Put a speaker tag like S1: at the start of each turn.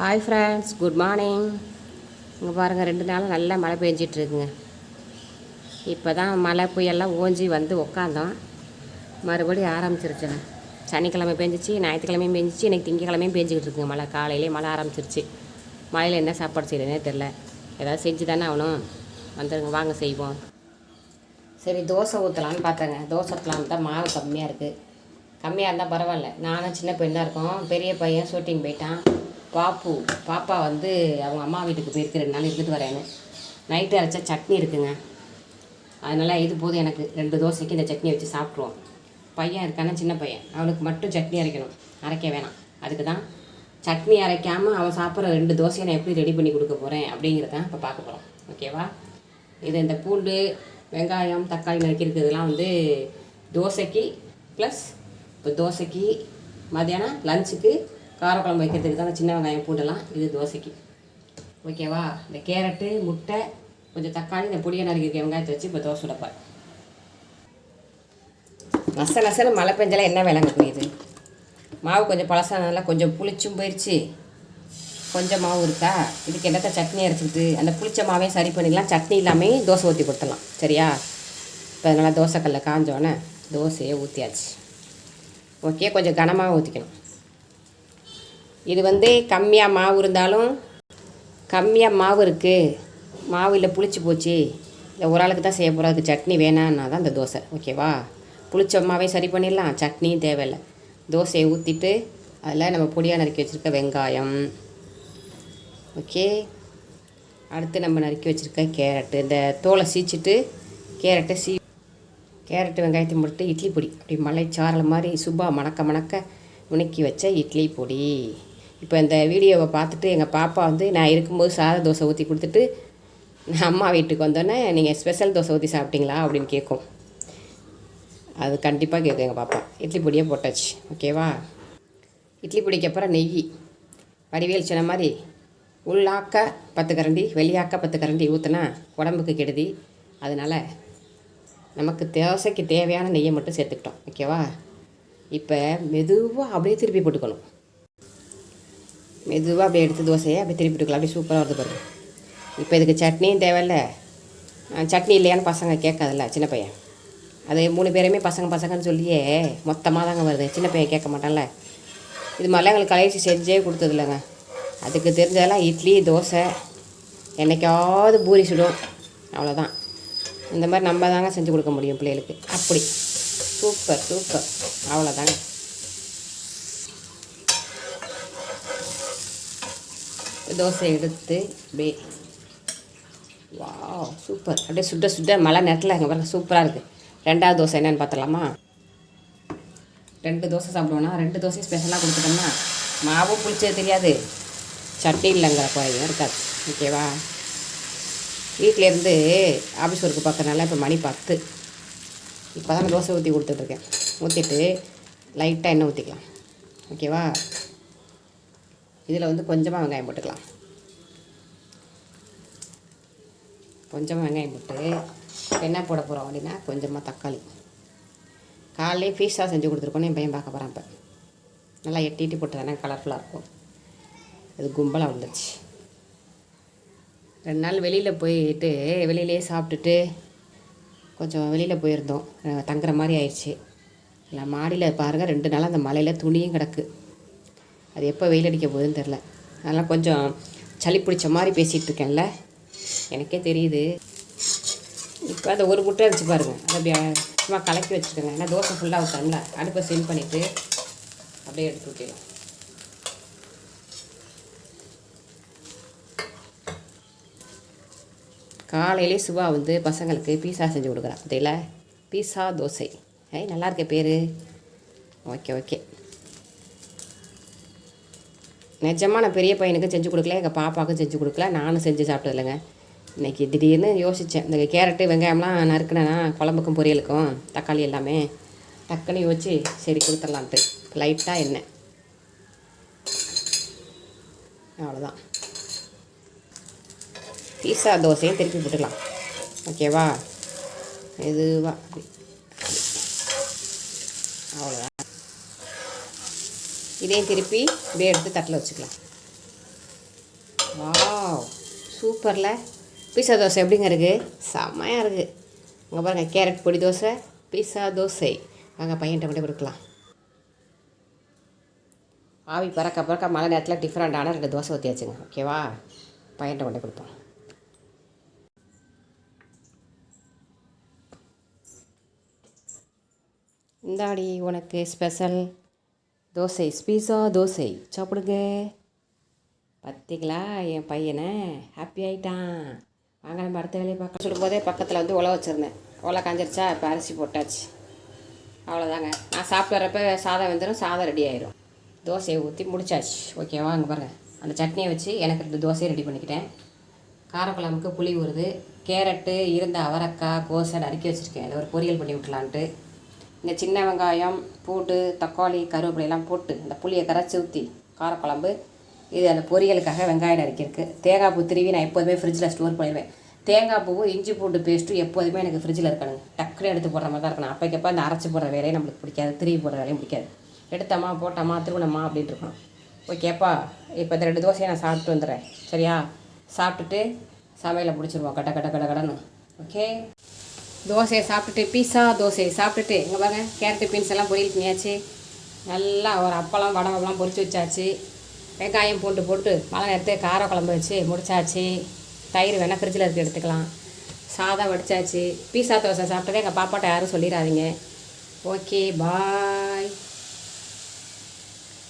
S1: Hi friends good morning இங்கே பாருங்கள் ரெண்டு நாள் நல்லா மழை பெஞ்சிட்ருக்குங்க. இப்போ தான் மழை புயெல்லாம் ஓஞ்சி வந்து உக்காந்தோம். மறுபடியும் ஆரம்பிச்சிருச்சுங்க. சனிக்கிழமை பெஞ்சிச்சு ஞாயிற்றுக்கிழமையும் பெஞ்சிச்சு இன்றைக்கி திங்கக்கிழமையும் பெஞ்சிக்கிட்டு இருக்குங்க மழை. காலையிலேயே மழை ஆரம்பிச்சிருச்சு. மழையில் என்ன சாப்பாடு செய்யறதுனே தெரில. ஏதாவது செஞ்சு தானே ஆகணும். வந்துடுங்க வாங்க செய்வோம். சரி தோசை ஊற்றலான்னு பார்த்தேங்க தோசை ஊற்றலான்னு தான் மாவு கம்மியாக இருக்குது கம்மியாக இருந்தால் பரவாயில்ல. நானும் சின்ன பெண்ணாக இருக்கோம். பெரிய பையன் ஷூட்டிங் போயிட்டான். பாப்பு பாப்பா வந்து அவங்க அம்மா வீட்டுக்கு போயிருக்கு ரெண்டு நாள் இருந்துட்டு வரேன்னு. நைட்டு அரைச்சா சட்னி இருக்குங்க. அதனால் இது போதும் எனக்கு. ரெண்டு தோசைக்கு இந்த சட்னி வச்சு சாப்பிட்ருவோம் பையன் இருக்கானா? சின்ன பையன். அவனுக்கு மட்டும் சட்னி அரைக்கணும். அரைக்க வேணாம். அதுக்கு தான் சட்னி அரைக்காமல் அவன் சாப்பிட்ற ரெண்டு தோசையை நான் எப்படி ரெடி பண்ணி கொடுக்க போகிறேன் அப்படிங்கிறத இப்போ பார்க்க போகிறோம் ஓகேவா இது இந்த பூண்டு வெங்காயம் தக்காளி நறுக்கிருக்கிறதுலாம் வந்து தோசைக்கு ப்ளஸ் இப்போ தோசைக்கு மத்தியானம் லஞ்சுக்கு காரக்குழம்பு வைக்கிறதுக்கு தான் சின்ன வெங்காயம் பூண்டெல்லாம் இது தோசைக்கு. ஓகேவா? இந்த கேரட்டு முட்டை கொஞ்சம் தக்காளி இந்த பொடியை நறுக்கிற வெங்காயத்தை வச்சு இப்போ தோசை சுடப்பார் நச நசன்னு மழை பெஞ்சலாம் என்ன வேலைங்க இது மாவு கொஞ்சம் பழசானதுல கொஞ்சம் புளிச்சும் போயிடுச்சு கொஞ்சம் மாவு இருக்கா? இதுக்கு என்னத்த சட்னி அரைச்சிக்கிட்டு? அந்த புளிச்ச மாவையும் சரி பண்ணிடலாம். சட்னி இல்லாமல் தோசை ஊற்றி கொடுத்துடலாம். சரியா? இப்போ அதனால் தோசைக்கல்ல காஞ்சோடனே தோசையை ஊற்றியாச்சு ஓகே கொஞ்சம் கனமாக ஊற்றிக்கணும் இது வந்து கம்மியாக மாவு இருந்தாலும் கம்மியாக மாவு இருக்குது மாவு இல்லை புளிச்சு போச்சு. இந்த ஒரு ஆளுக்கு தான் செய்ய போகிறதுக்கு சட்னி வேணான்னா தான் இந்த தோசை. ஓகேவா புளிச்ச மாவே சரி பண்ணிடலாம். சட்னியும் தேவையில்லை. தோசையை ஊற்றிட்டு அதில் நம்ம பொடியாக நறுக்கி வச்சுருக்க வெங்காயம். ஓகே அடுத்து நம்ம நறுக்கி வச்சுருக்க கேரட்டு. இந்த தோலை சீச்சிட்டு கேரட்டை சீ கேரட்டு வெங்காயத்தை மட்டும் இட்லி பொடி. அப்படி மலை மலைச்சாரல் மாதிரி சுபா மணக்க மணக்க உணக்கி வச்ச இட்லி பொடி. இப்போ இந்த வீடியோவை பார்த்துட்டு எங்கள் பாப்பா வந்து நான் இருக்கும்போது சாத தோசை ஊற்றி கொடுத்துட்டு நான் அம்மா வீட்டுக்கு வந்தோடனே நீங்கள் ஸ்பெஷல் தோசை ஊற்றி சாப்பிட்டீங்களா? அப்படின்னு கேட்கும். அது கண்டிப்பாக கேட்கும் எங்கள் பாப்பா. இட்லி பொடியே போட்டாச்சு. ஓகேவா? இட்லி பொடிக்கு அப்புறம் நெய். வடிவேல் சொன்ன மாதிரி உள்ளாக்க பத்து கரண்டி வெளியாக்க பத்து கரண்டி ஊற்றினா உடம்புக்கு கெடுதி. அதனால் நமக்கு தோசைக்கு தேவையான நெய்யை மட்டும் சேர்த்துக்கிட்டோம். ஓகேவா? இப்போ மெதுவாக அப்படியே திருப்பி போட்டுக்கணும். மெதுவாக அப்படியே எடுத்து தோசையை அப்படியே திருப்பி போட்டுக்கலாம் அப்படியே சூப்பராக வருது பாருங்க. இப்போ இதுக்கு சட்னியும் தேவையில்ல. சட்னி இல்லையான்னு பசங்க கேட்காதுல்ல சின்ன பையன். அது மூணு பேருமே பசங்க பசங்கன்னு சொல்லியே மொத்தமாக தாங்க வருது. சின்ன பையன் கேட்க மாட்டான்ல. இது மாதிரிலாம் எங்களுக்கு கலைச்சி செஞ்சே கொடுத்ததில்லங்க. அதுக்கு தெரிஞ்சதெல்லாம் இட்லி தோசை என்னைக்காவது பூரி சுடும். அவ்வளோதான் இந்த மாதிரி நம்ம தாங்க செஞ்சு கொடுக்க முடியும் பிள்ளைகளுக்கு. அப்படி. Super super. அவ்வளோதாங்க தோசை எடுத்து அப்படியே வா சூப்பர். அப்படியே சுட சுட மழை நேரத்தில் அங்கே பாருங்க சூப்பராக இருக்குது ரெண்டாவது தோசை என்னென்னு பார்த்தலாமா ரெண்டு தோசை சாப்பிடுவோம்னா ரெண்டு தோசையும் ஸ்பெஷலாக கொடுத்துட்டோம்னா மாவும் புளிச்சது தெரியாது. சட்னி இல்லைங்கிற குறையும் இருக்காது. ஓகேவா வீட்டிலேருந்து ஆஃபீஸ் ஒர்க்கு பார்க்கறனால இப்போ மணி பத்து. இப்போ தான் தோசை ஊற்றி கொடுத்துட்ருக்கேன் ஊற்றிட்டு லைட்டாக எண்ணெய் ஊற்றிக்கலாம் ஓகேவா இதில் வந்து கொஞ்சமாக வெங்காயம் போட்டுக்கலாம். கொஞ்சமாக வெங்காயம் போட்டு என்ன போட போகிறோம் அப்படின்னா கொஞ்சமாக தக்காளி. காலையிலே பீஸா செஞ்சு கொடுத்துருக்கோன்னு என் பையன் பார்க்க போகிறான் இப்போ. நல்லா எட்டி எட்டி போட்டு தானே கலர்ஃபுல்லாக இருக்கும். அது கும்பலாக வந்துச்சு ரெண்டு நாள் வெளியில் போயிட்டு வெளியிலே சாப்பிட்டுட்டு கொஞ்சம் வெளியில் போயிருந்தோம். தங்குற மாதிரி ஆயிடுச்சு. இல்லை மாடியில் பாருங்கள் ரெண்டு நாள் அந்த மலையில் துணியும் கிடக்கு. அது எப்போ வெயில் அடிக்க போகுதுன்னு தெரில அதெல்லாம் கொஞ்சம் சளி பிடிச்ச மாதிரி பேசிகிட்டு இருக்கேன்ல. எனக்கே தெரியுது. இப்போ அந்த ஒரு முட்டை அடிச்சு பாருங்கள் அதை அப்படியே சும்மா கலக்கி வச்சுருக்கேங்க ஏன்னா தோசை ஃபுல்லாக ஊற்றணும்ல அடுப்பை சிம் பண்ணிவிட்டு அப்படியே எடுத்து ஊற்றிடலாம் காலையிலே சுபா வந்து பசங்களுக்கு பீஸா செஞ்சு கொடுக்குறான். அதில் பீஸா தோசை. ஐ நல்லாயிருக்க பேர். Okay okay. நிஜமாக நான் பெரிய பையனுக்கு செஞ்சு கொடுக்கல எங்கள் பாப்பாவுக்கும் செஞ்சு கொடுக்கல நானும் செஞ்சு சாப்பிட்டதில்லைங்க. இன்றைக்கி திடீர்னு யோசித்தேன் இந்த கேரட்டு வெங்காயம்லாம் நறுக்கினேன்னா குழம்புக்கும் பொரியலுக்கும் தக்காளி எல்லாமே டக்குன்னு யோசிச்சு சரி கொடுத்துடலான்ட்டு. லைட்டாக எண்ணெய். அவ்வளோதான் பீஸா தோசையும் திருப்பி போட்டுக்கலாம். ஓகேவா? இதுவா அவ்வளோதான் இதையும் திருப்பி இப்படியே எடுத்து தட்டில் வச்சுக்கலாம். வாவ் சூப்பரில். பீஸா தோசை எப்படிங்க இருக்குது செம்மையாக இருக்குது அங்கே பாருங்கள் கேரட் பொடி தோசை பீஸா தோசை. அங்கே பையன்கிட்ட மட்டும் கொடுக்கலாம். ஆவி பறக்க பறக்க மழை நேரத்தில் டிஃப்ரெண்டான ரெண்டு தோசை ஊற்றியாச்சுங்க ஓகேவா பையன்கிட்ட கொண்டு கொடுப்போம். இந்தாடி உனக்கு ஸ்பெஷல் தோசை பீஸா தோசை. சாப்பிடுங்க. பார்த்தீங்களா என் பையனை ஹாப்பி ஆகிட்டான் வாங்க நம்ம அடுத்த வேலையை பார்க்க சொல்லும்போதே பக்கத்தில் வந்து உலை வச்சுருந்தேன். உலை காஞ்சிருச்சா? இப்போ அரிசி போட்டாச்சு. அவ்வளோதாங்க நான் சாப்பிட்றப்ப சாதம் வெந்துடும் சாதம் ரெடி ஆயிரும். தோசையை ஊற்றி முடிச்சாச்சு. ஓகேவா அங்கே பாருங்கள் அந்த சட்னியை வச்சு எனக்கு ரெண்டு தோசையை ரெடி பண்ணிக்கிட்டேன். காரக்குழம்புக்கு புளி ஊறுது கேரட்டு இருந்த அவரைக்காய் கோசை நறுக்கி வச்சுருக்கேன். அதை ஒரு பொரியல் பண்ணி விட்டலான்ட்டு. இந்த சின்ன வெங்காயம் பூண்டு தக்காளி கருவேப்பிலையெல்லாம் போட்டு இந்த புளியை கரைச்சி ஊற்றி காரக்குழம்பு இது அந்த பொரியலுக்காக வெங்காயம் நறுக்கியிருக்கு. தேங்காய் பூ திருவி நான் எப்போதுமே ஃப்ரிட்ஜில் ஸ்டோர் பண்ணிடுவேன். தேங்காய் பூ இஞ்சி பூண்டு பேஸ்ட்டும் எப்போதுமே எனக்கு ஃப்ரிட்ஜில் இருக்கணுங்க டக்குனு எடுத்து போடுற மாதிரி தான் இருக்கணும். அப்போக்கப்போ அந்த அரைச்சி போடுற வேலையை நம்மளுக்கு பிடிக்காது. திருவி போடுற வேலையும் பிடிக்காது. எடுத்தம்மா போட்டம்மா திருவணம்மா அப்படின்ட்டு இருக்கணும். ஓகேப்பா இப்போ இந்த ரெண்டு தோசையை நான் சாப்பிட்டு வந்துடுறேன். சரியா? சாப்பிட்டுட்டு சமையலை பிடிச்சிருவோம் கட்ட கட்ட கட கடன்னு. ஓகே தோசையை சாப்பிட்டுட்டு பீஸா தோசையை சாப்பிட்டுட்டு இங்கே பாருங்க கேரட்டு பீன்ஸ் எல்லாம் பொரியல் பண்ணியாச்சு நல்லா ஒரு அப்பளம் வடமெல்லாம் பொரிச்சு வச்சாச்சு. வெங்காயம் பூண்டு போட்டு மழை நேரத்து கார குழம்பு வச்சு முடிச்சாச்சு. தயிர் வேணால் ஃப்ரிட்ஜில் இருக்க எடுத்துக்கலாம். சாதம் வடிச்சாச்சு. பீஸா தோசை சாப்பிட்டதே எங்கள் பாப்பாட்ட யாரும் சொல்லிடாதீங்க. ஓகே பா